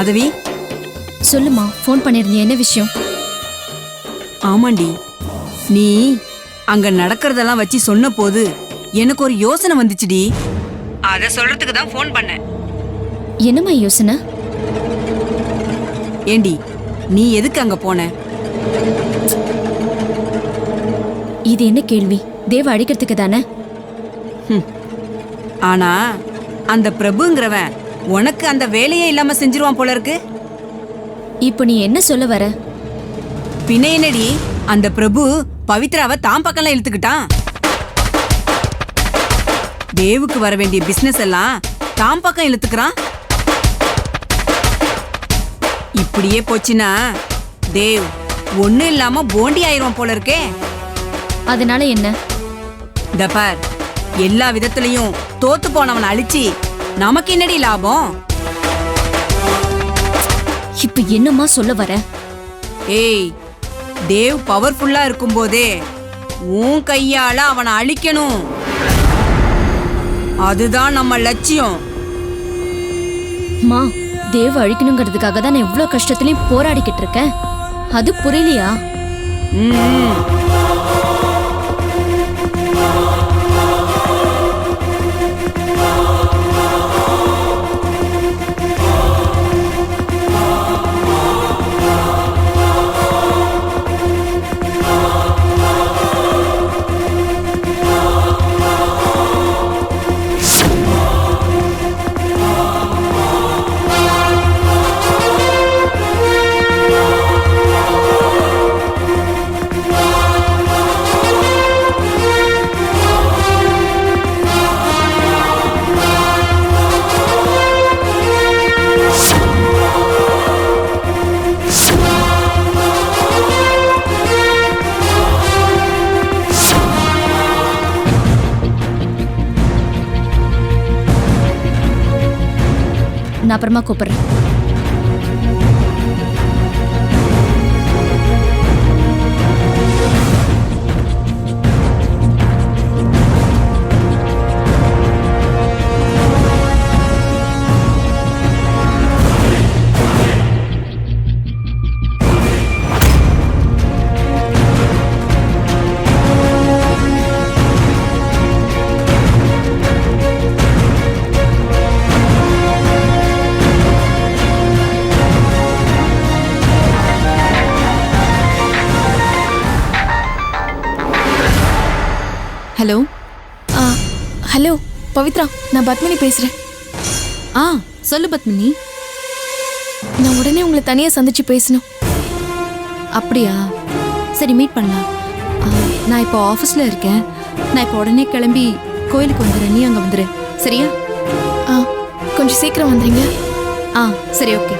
மாதவி? சொல்லுமா ஃபோன் பண்ணிருந்தீங்க என்ன விஷயம்? ஆமாண்டி. நீ அங்க நடக்கிறதெல்லாம் வச்சு சொன்ன போது எனக்கு ஒரு யோசனை வந்துச்சுடி. அத சொல்றதுக்கு தான் ஃபோன் பண்ணேன் என்னம்மா யோசனை? ஏண்டி நீ எதுக்கு அங்க போன? இது என்ன கேள்வி? தேவ அடிக்கிறதுக்கு தானே? ஆனா அந்த பிரபுங்கிறவன் உனக்கு அந்த வேலையே இல்லாம செஞ்சிருவான் போல இருக்கு. இப்போ நீ என்ன சொல்ல வர? பின்ன என்னடி? அந்த பிரபு பவித்ராவை தான் பக்கம்லாம் இழுத்துக்கிட்டான். தேவுக்கு வர வேண்டிய பிசினஸ் எல்லாம் தான் பக்கம் இழுத்துக்கிறான். இப்படியே போச்சுன்னா தேவ் ஒண்ணும் இல்லாம போண்டி ஆயிருவான் போல இருக்கே. அதனால என்ன? இந்த பார் எல்லா விதத்திலையும் தோத்து போனவனை அழிச்சு நமக்கு என்னடி லாபம்? இப்போ என்னம்மா சொல்ல வர? ஏய் தேவ் பவர்ஃபுல்லா இருக்கும்போதே உன் கையால அவனை அழிக்கணும். அதுதான் நம்ம லட்சியம். மா தேவ அழிக்கணுங்கிறதுக்காக தான் நான் இவ்வளோ கஷ்டத்துலயும் போராடிக்கிட்டு இருக்கேன். அது புரியலையா? ம். நான் அப்புறமா கூப்பிடுறேன். ஹலோ? ஆ ஹலோ பவித்ரா நான் பத்மினி பேசுகிறேன் ஆ சொல்லு பத்மினி. நான் உடனே உங்களை தனியாக சந்திச்சு பேசணும். அப்படியா? சரி மீட் பண்ணலாம். ஆ, நான் இப்போ ஆஃபீஸில் இருக்கேன். நான் இப்போ உடனே கிளம்பி கோயிலுக்கு வந்துடுறேன். நீ அங்கே வந்துடு சரியா? ஆ கொஞ்சம் சீக்கிரம் வந்துடுங்க ஆ சரி ஓகே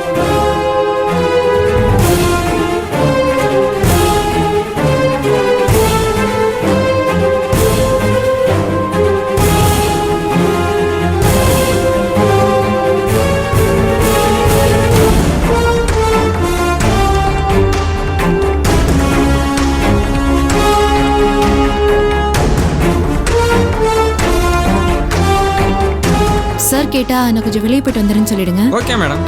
கேட்டா நான் கொஞ்சம் வெளியே போயிட்டு வந்துடுறேன்னு சொல்லிடுங்க. ஓகே மேடம்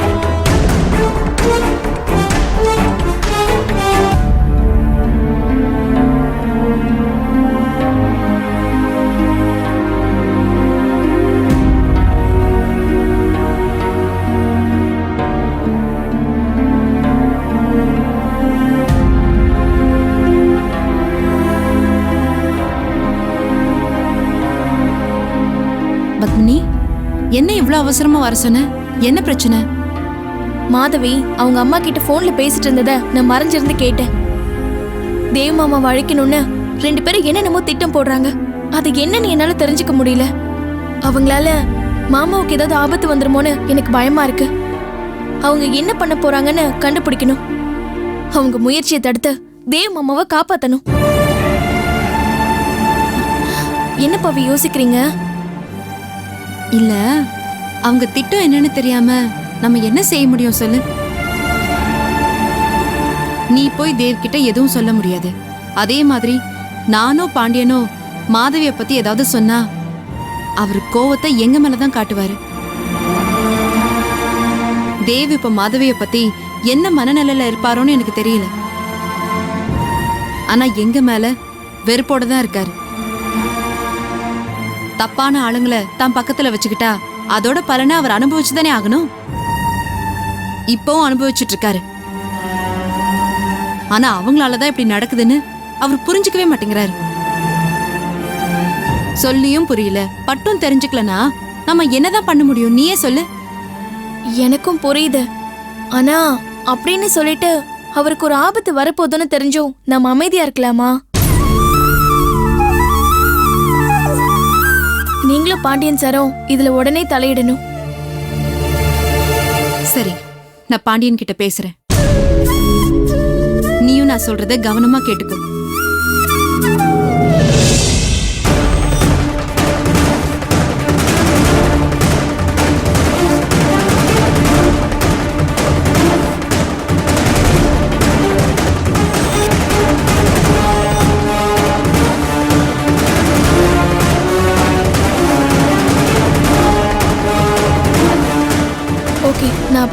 இவ்வளோ அவசரமா வர சொன்ன? என்ன பிரச்சனை? மாதவி அவங்க அம்மா கிட்ட போன்ல பேசிட்டு இருந்தத நான் மறைஞ்சிருந்து கேட்டேன். தேவ் மாமாவை அழைக்கணும்னு ரெண்டு பேரும் என்னென்னமோ திட்டம் போடுறாங்க. அது என்னன்னு என்னால தெரிஞ்சுக்க முடியல. அவங்களால மாமாவுக்கு ஏதாவது ஆபத்து வந்துருமோன்னு எனக்கு பயமா இருக்கு. அவங்க என்ன பண்ண போறாங்கன்னு கண்டுபிடிக்கணும். அவங்க முயற்சியை தடுத்து தேவ் மாமாவை காப்பாத்தணும். என்ன பவி யோசிக்கிறீங்க? இல்ல. அவங்க திட்டம் என்னன்னு தெரியாம நம்ம என்ன செய்ய முடியும் சொல்லு? நீ போய் தேவ்கிட்ட எதுவும் சொல்ல முடியாது. அதே மாதிரி நானோ பாண்டியனோ மாதவிய பத்தி ஏதாவது சொன்னா அவர் கோவத்தை எங்க மேலதான் காட்டுவாரு. தேவ் இப்ப மாதவிய பத்தி என்ன மனநிலையில இருப்பாரோன்னு எனக்கு தெரியல. ஆனா எங்க மேல வெறுப்போட தான் இருக்காரு. தப்பான ஆளுங்களை தான் பக்கத்துல வச்சுக்கிட்டா அதோட பலனை அவர் அனுபவிச்சுதானே ஆகணும்? இப்பவும் அனுபவிச்சுட்டு இருக்காரு ஆனா அவங்களாலதான் இப்படி நடக்குதுன்னு அவர் புரிஞ்சுக்கவே மாட்டேங்கிறாரு. சொல்லியும் புரியல. பட்டும் தெரிஞ்சுக்கலனா நம்ம என்னதான் பண்ண முடியும்? நீயே சொல்லு. எனக்கும் புரியுது. ஆனா அப்படின்னு சொல்லிட்டு அவருக்கு ஒரு ஆபத்து வரப்போகுதுன்னு தெரிஞ்சும் நம்ம அமைதியா இருக்கலாமா? நீங்களும் பாண்டியன் சாரும் இதுல உடனே தலையிடணும். சரி நான் பாண்டியன் கிட்ட பேசுறேன். நீயும் நான் சொல்றத கவனமா கேட்டுக்கோ.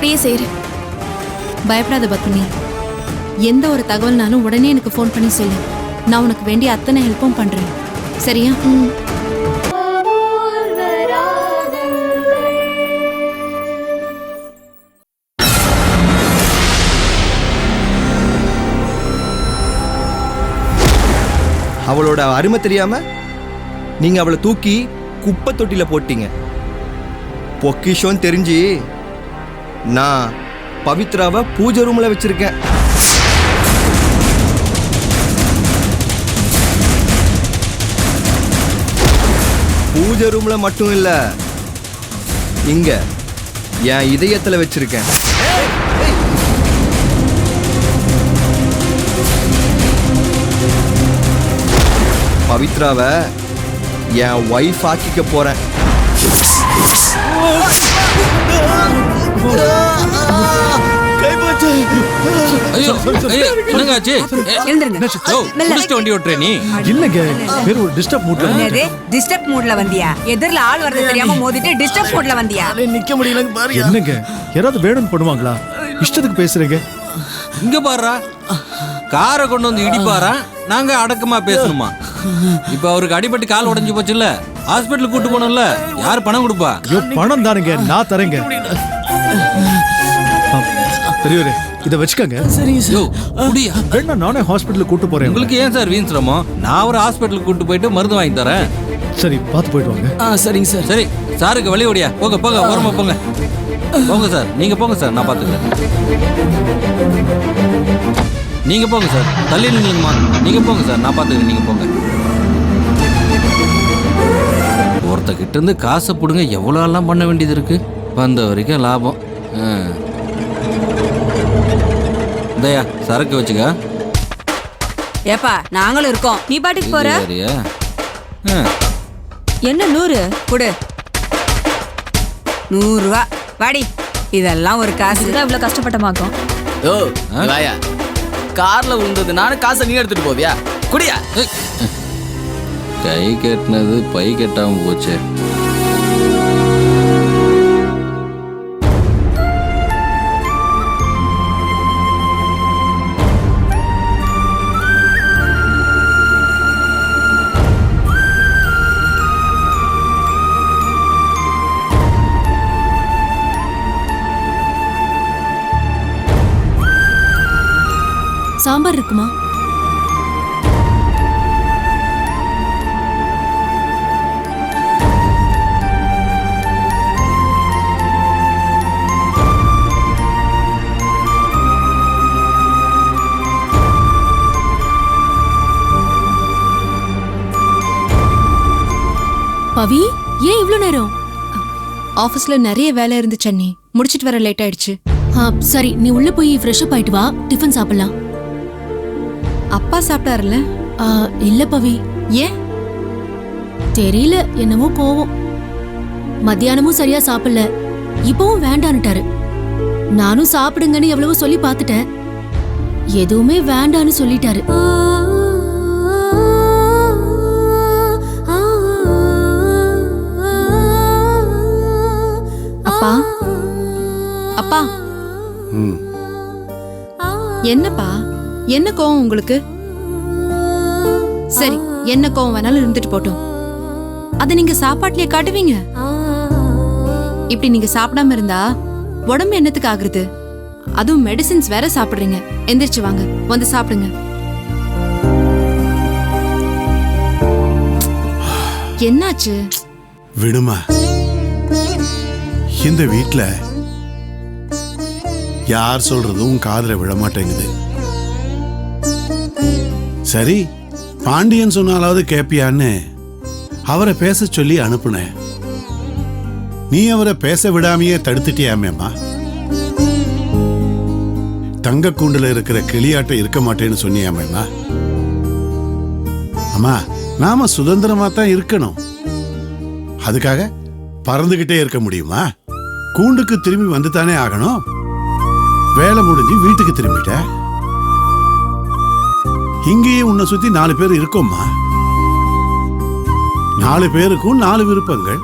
அப்படியே செய்யு பயப்படாத பத்மினி. எந்த ஒரு தகவல்னாலும் உடனே எனக்கு ஃபோன் பண்ணி சொல்லு. நான் உனக்கு வேண்டிய அத்தனை ஹெல்ப்பும் பண்றேன். சரியா? ம் அவளோட அருமை தெரியாம நீங்க அவளை தூக்கி குப்பை தொட்டில போட்டீங்க. பொக்கிஷம் தெரிஞ்சு நான் பவித்ராவை பூஜை ரூமில் வச்சுருக்கேன். பூஜை ரூமில் மட்டும் இல்லை இங்கே என் இதயத்தில் வச்சுருக்கேன். பவித்ராவை என் ஒய்ஃப் ஆக்கிக்க போகிறேன் ஐயோ ஐயோ என்னங்க ஆச்சு? எழுந்துருங்க. ஓ குடிச்சிட்டு வண்டி ஓட்டுற நீ. இல்லைங்க ஒரு டிஸ்டர்ப் மூட்ல என்னது? டிஸ்டர்ப் மூட்ல வந்தியா? எதிரில ஆள் வர்றது தெரியாம மோதிட்டு டிஸ்டர்ப் மூட்ல வந்தியா? நிக்க முடியலங்க பாரு என்னங்க? யாராவது பண்ணுவாங்களா? இஷ்டத்துக்கு பேசுறீங்க. இங்க பாருடா. காரை கொண்டு வந்து இடிப்பாரா? நாங்க அடக்கமா பேசணுமா? இப்ப அவருக்கு அடிபட்டு கால் உடைஞ்சு போச்சுல்ல. ஹாஸ்பிட்டல் கூட்டு போனோம்ல. யார் பணம் கொடுப்பா? ஐயோ பணம் தானுங்க. நான் தரேங்க. பெரியவரே இத வச்சுக்கோங்க. யோ குடியா? வேணா நானே ஹாஸ்பிட்டலுக்கு கூட்டு போறேன் உங்களுக்கு ஏன் சார் வீண் சிரமம்? நான் ஒரு ஹாஸ்பிட்டலுக்கு கூட்டு போயிட்டு மருந்து வாங்கி தரேன். சரி பார்த்து போயிட்டு வாங்க. சரி சாருக்கு வழி ஓடியா? போங்க போங்க ஓரமா போங்க. போங்க சார் நீங்க போங்க சார் நான் பாத்துக்கிறேன் நீங்க போங்க சார் தள்ளி நில்லுங்கம்மா நீங்க போங்க சார் நான் பாத்துக்கிறேன் நீங்க போங்க. ஒருத்த கிட்ட இருந்து காசை பிடுங்க எவ்வளோ எல்லாம் பண்ண வேண்டியது இருக்கு? வந்த வரைக்கும் லாபம். ஆ. இந்தாயா சரக்கு வச்சுக்க. ஏப்பா நாங்களும் இருக்கோம். நீ பாட்டுக்கு போற? ஆ. என்ன நூறு? கொடு. நூறு ரூபா வாடி. இதெல்லாம் ஒரு காசு. இதுதான் இவ்வளவு கஷ்டப்பட்டமாக்கும் ஓ வாயா கார்ல விழுந்ததுனால காசை நீ எடுத்துட்டு போவியா? குடியா. கை கட்டினது பை கட்டாம போச்சே. சாம்பார் இருக்குமா? பவி ஏன் இவ்வளோ நேரம்? ஆஃபீஸ்ல நிறைய வேலை இருந்துச்சு அண்ணி. முடிச்சிட்டு வர லேட் ஆயிடுச்சு. சரி நீ உள்ள போய் ஃப்ரெஷ் அப் ஆயிட்டு வா. டிஃபன் சாப்பிடலாம். அப்பா சாப்பிட்டாருல இல்ல பவி ஏன் தெரியல என்னமோ கோவம் மத்தியானமும் சரியா சாப்பிடல இப்பவும் வேண்டான்னுட்டாரு நானும் சாப்பிடுங்கன்னு எவ்வளவோ சொல்லி பார்த்துட்டேன் எதுவுமே வேண்டான்னு சொல்லிட்டாரு அப்பா அப்பா என்னப்பா என்ன கோவம் உங்களுக்கு? சரி என்ன கோவம் வேணாலும் இருந்துட்டு போட்டோம். அதை நீங்க சாப்பாட்டுலயே காட்டுவீங்க. இப்படி நீங்க சாப்பிடாம இருந்தா உடம்பு என்னத்துக்கு ஆகுறது? அதுவும் மெடிசின்ஸ் வேற சாப்பிடுறீங்க. எந்திரிச்சு வாங்க வந்து சாப்பிடுங்க. என்னாச்சு? விடுமா. இந்த வீட்ல யார் சொல்றதும் காதுல விழ மாட்டேங்குது. சரி பாண்டியன் சொன்னாலாவது கேப்பியான்னு அவரை பேச சொல்லி அனுப்புனேன். நீ அவரை பேச விடாமையே தடுத்துட்டியாமேம்மா? தங்க கூண்டுல இருக்கிற கிளியாட்ட இருக்க மாட்டேன்னு சொன்னியாமேம்மா? அம்மா நாம சுதந்திரமா தான் இருக்கணும். அதுக்காக பறந்துகிட்டே இருக்க முடியுமா? கூண்டுக்கு திரும்பி வந்து தானே ஆகணும்? வேலை முடிஞ்சு வீட்டுக்கு திரும்பிட்ட? இங்கேயே உன்னை சுத்தி நாலு பேர் இருக்கோம்மா. நாலு பேருக்கும் நாலு விருப்பங்கள்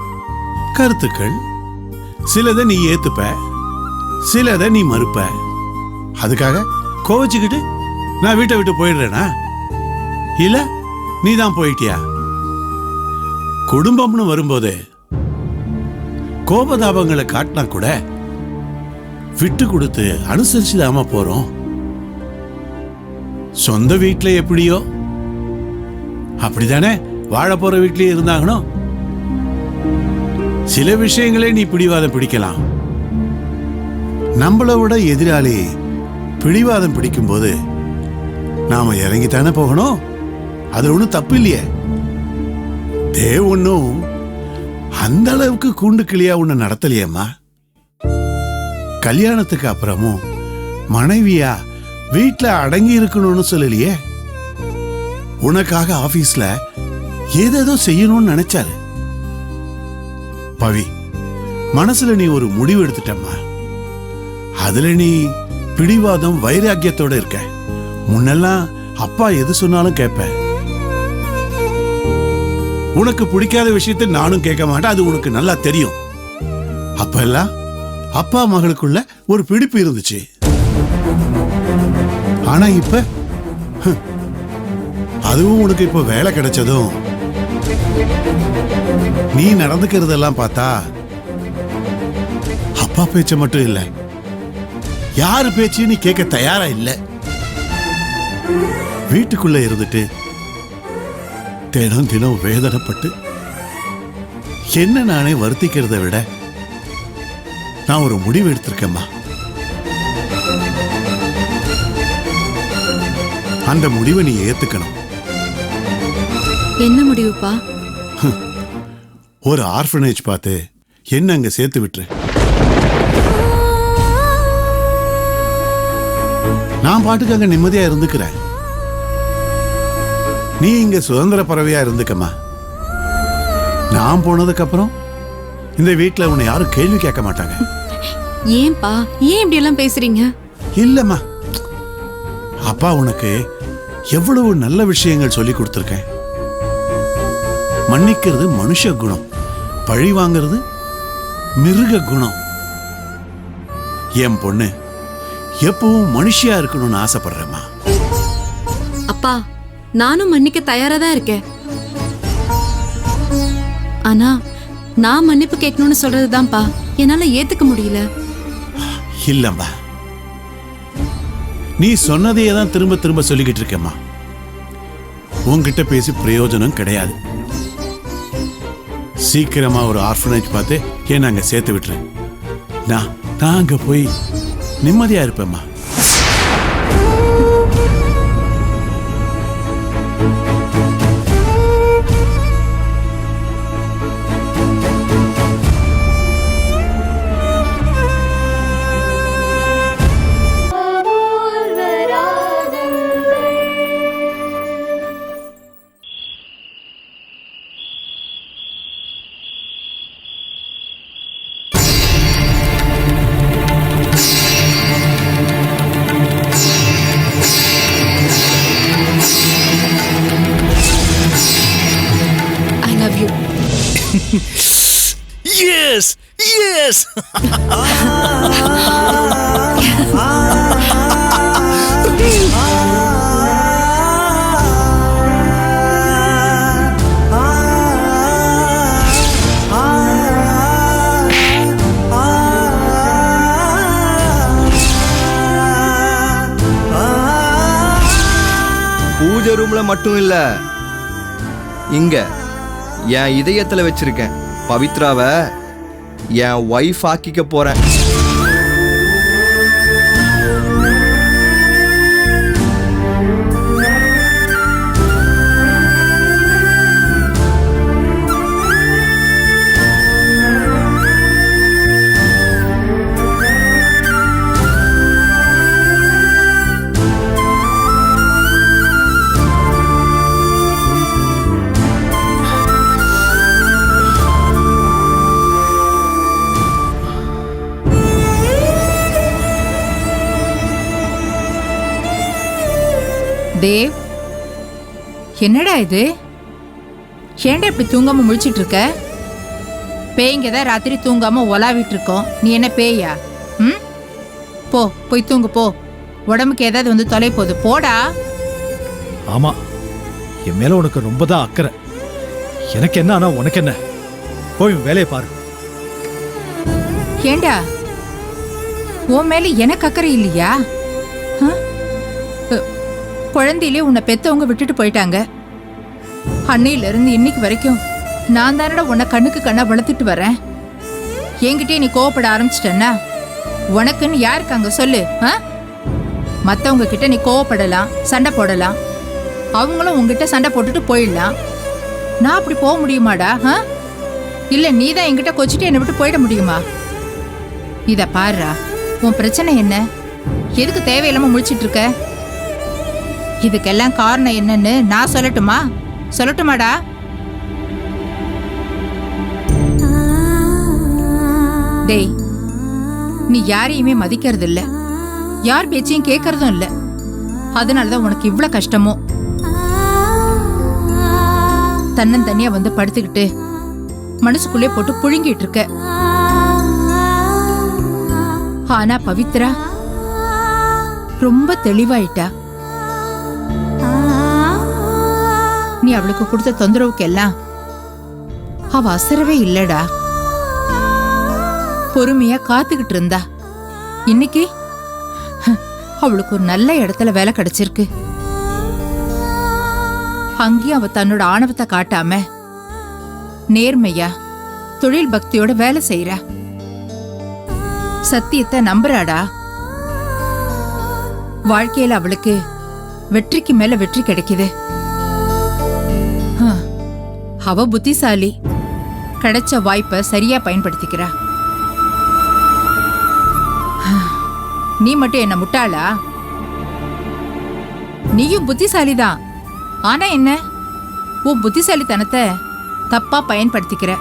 கருத்துக்கள். சிலதை நீ ஏத்துப்ப சிலதை நீ மறுப்ப. அதுக்காக கோவச்சுக்கிட்டு நான் வீட்டை விட்டு போயிடுறேனா? இல்ல நீ தான் போயிட்டியா? குடும்பம்னு வரும்போது கோபதாபங்களை காட்டினா கூட விட்டு கொடுத்து அனுசரிச்சுதாம போறோம். சொந்த வீட்டில் எப்படியோ? அப்படிதானே வாழ போற வீட்லயே இருந்தாங்கனோ சில விஷயங்களே நீ பிடிவாதம் பிடிக்கலாம். நம்மளை விட எதிராளி பிடிவாதம் பிடிக்கும்போது நாம இறங்கித்தானே போகணும் அது ஒன்றும் தப்பு இல்லையே. தேவ் ஒன்றும் அந்த அளவுக்கு கூண்டு கிளியா உன்னை நடத்தலையேம்மா? கல்யாணத்துக்கு அப்புறமும் மனைவியா வீட்ல அடங்கி இருக்கணும்னு சொல்லலையே? உனக்காக ஆபீஸ்ல ஏதேதோ செய்யணும்னு நினைச்சாரு. பவி மனசுல நீ ஒரு முடிவு எடுத்துட்டம்மா. அதுல நீ பிடிவாதம் வைராக்கியத்தோட இருக்க. முன்னெல்லாம் அப்பா எது சொன்னாலும் கேட்ப உனக்கு பிடிக்காத விஷயத்தை நானும் கேட்க மாட்டேன். அது உனக்கு நல்லா தெரியும். அப்ப எல்லாம் அப்பா மகளுக்குள்ள ஒரு பிடிப்பு இருந்துச்சு. ஆனா இப்ப அதுவும் உனக்கு இப்ப வேலை கிடைச்சதும். நீ நடந்துக்கிறதெல்லாம் பார்த்தா அப்பா பேச்ச மட்டும் இல்ல யாரு பேச்சையும் நீ கேட்க தயாரா இல்ல. வீட்டுக்குள்ள இருந்துட்டு தினம் தினம் வேதனைப்பட்டு என்ன நானே வருத்திக்கிறதை விட நான் ஒரு முடிவு எடுத்திருக்கேம்மா. அந்த முடிவை நீ ஏத்துக்கணும். என்ன முடிவுப்பா? ஒரு ஆர்ஃபனேஜ் பார்த்து என்ன அங்க சேர்த்து விட்டுரு. நான் பாட்டுக்கு அங்க நிம்மதியா இருந்துக்கிறேன். நீ இங்க சுதந்திர பறவையா இருந்துக்கம்மா. நான் போனதுக்கு அப்புறம் இந்த வீட்ல உன்னை யாரும் கேள்வி கேட்க மாட்டாங்க. ஏன்பா? ஏன் இப்படி எல்லாம் பேசுறீங்க? இல்லம்மா. அப்பா உனக்கு எவ்வளவு நல்ல விஷயங்கள் சொல்லி கொடுத்துருக்கேன். மன்னிக்கிறது மனுஷ குணம் பழி வாங்குறது மிருக குணம். என் பொண்ணு எப்பவும் மனுஷியா இருக்கணும்னு ஆசைப்படுறேம்மா. அப்பா நானும் மன்னிக்க தயாரா தான் இருக்கேன். ஆனா நான் மன்னிப்பு கேட்கணும்னு சொல்றதுதான்ப்பா. என்னால ஏத்துக்க முடியல. இல்லம்மா. நீ சொன்னதையே தான் திரும்ப திரும்ப சொல்லிக்கிட்டு இருக்கேம்மா. உன்கிட்ட பேசி பிரயோஜனம் கிடையாது. சீக்கிரமா ஒரு ஆர்ஃபனேஜ் பார்த்து ஏன் நாங்க சேர்த்து விட்டுரு நான் நான் அங்க போய் நிம்மதியா இருப்பேம்மா. ரூம்ல மட்டும் இல்ல. இங்க என் இதயத்துல வச்சிருக்கேன். பவித்ராவை என் ஒய்ஃப் ஆக்கிக்க போறேன். தேவ் என்னடா இது? ஏன்டா இப்படி தூங்காம முழிச்சிட்டு இருக்க பேய்ங்க தான் ராத்திரி தூங்காம ஒலாவிட்டு இருக்கோம் நீ என்ன பேயா? ம்? போ போய் தூங்கு போ. உடம்புக்கு ஏதாவது வந்து தொலை போகுது போடா. ஆமா என் மேல உனக்கு ரொம்ப தான் அக்கறை. எனக்கு என்ன ஆனா உனக்கு என்ன? போய் வேலையை பாரு. ஏண்டா? உன் மேல எனக்கு அக்கறை இல்லையா? ஆ? குழந்தையிலே உன்னை பெத்தவங்க விட்டுட்டு போயிட்டாங்க. அன்னையிலிருந்து இன்னைக்கு வரைக்கும் நான் தானடா உன்னை கண்ணுக்கு கண்ணா வளர்த்துட்டு வரேன். என்கிட்டயே நீ கோவப்பட ஆரம்பிச்சிட்டன்னா உனக்குன்னு யாருக்கு அங்க சொல்லு ஆ? மத்தவங்க கிட்ட நீ கோவப்படலாம் சண்டை போடலாம். அவங்களும் உங்ககிட்ட சண்டை போட்டுட்டு போயிடலாம். நான் அப்படி போக முடியுமாடா ஆ? இல்லை நீ தான் என்கிட்ட கொச்சிட்டு என்னை விட்டு போயிட முடியுமா? இதை பாருடா உன் பிரச்சனை என்ன? எதுக்கு தேவையில்லாமல் முழிச்சிட்டு இருக்க? இதுக்கெல்லாம் காரணம் என்னன்னு நான் சொல்லட்டுமா? சொல்லட்டுமாடா. டேய் நீ யாரையுமே மதிக்கிறது இல்ல யார் பேச்சையும் கேட்கறதும் இல்ல. அதனாலதான் உனக்கு இவ்வளவு கஷ்டமோ? தன்னந்தனியா வந்து படுத்துக்கிட்டு மனசுக்குள்ளே போட்டு புழுங்கிட்டு இருக்க ஆனா பவித்ரா ரொம்ப தெளிவாயிட்டா. நீ அவளுக்கு கொடுத்த தொந்தரவுக்கு எல்லாம் அவ அசரவே இல்லடா. பொறுமையா காத்துக்கிட்டு இருந்தா. இன்னைக்கு அவளுக்கு ஒரு நல்ல இடத்துல வேலை கிடைச்சிருக்கு. அங்கேயும் அவ தன்னோட ஆணவத்தை காட்டாம நேர்மையா தொழில் பக்தியோட வேலை செய்யறா சத்தியத்தை நம்புறாடா. வாழ்க்கையில அவளுக்கு வெற்றிக்கு மேல வெற்றி கிடைக்குது. அவ புத்திசாலி. கிடைச்ச வாய்ப்பை சரியா பயன்படுத்திக்கிறா. நீ மட்டும் என்ன முட்டாளா? நீயும் புத்திசாலிதான். ஆனா என்ன? உன் புத்திசாலித்தனத்தை தப்பா பயன்படுத்திக்கிற.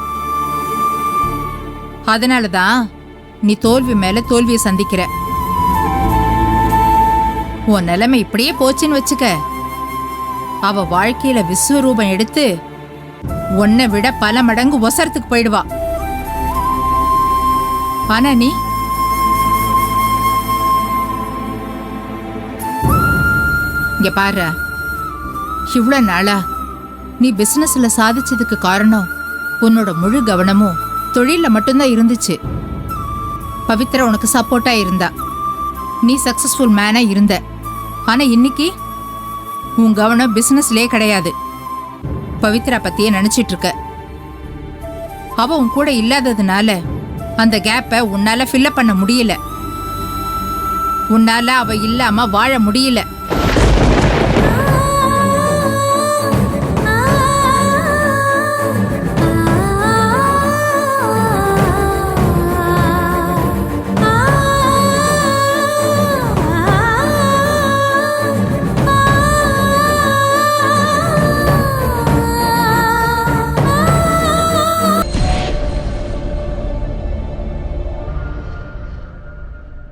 அதனாலதான் நீ தோல்வி மேல தோல்வியை சந்திக்கிற. உன் நிலைமை இப்படியே போச்சுன்னு வச்சுக்க. அவ வாழ்க்கையில விஸ்வரூபம் எடுத்து உன்னை விட பல மடங்கு ஒசரத்துக்கு போயிடுவா. ஆனா நீ இங்க பாரு. இவ்வளோ நாளா நீ பிசினஸ்ல சாதிச்சதுக்கு காரணம் உன்னோட முழு கவனமும் தொழில்ல மட்டும்தான் இருந்துச்சு. பவித்ரா உனக்கு சப்போர்ட்டா இருந்தா. நீ சக்சஸ்ஃபுல் மேனா இருந்த. ஆனா இன்னைக்கு உன் கவனம் பிசினஸ்லயே கிடையாது. பவித்ரா பத்தியே நினைச்சிட்டு இருக்க அவ உன் கூட இல்லாததுனால அந்த கேப்பை உன்னால ஃபில்லப் பண்ண முடியல. உன்னால அவ இல்லாம வாழ முடியல.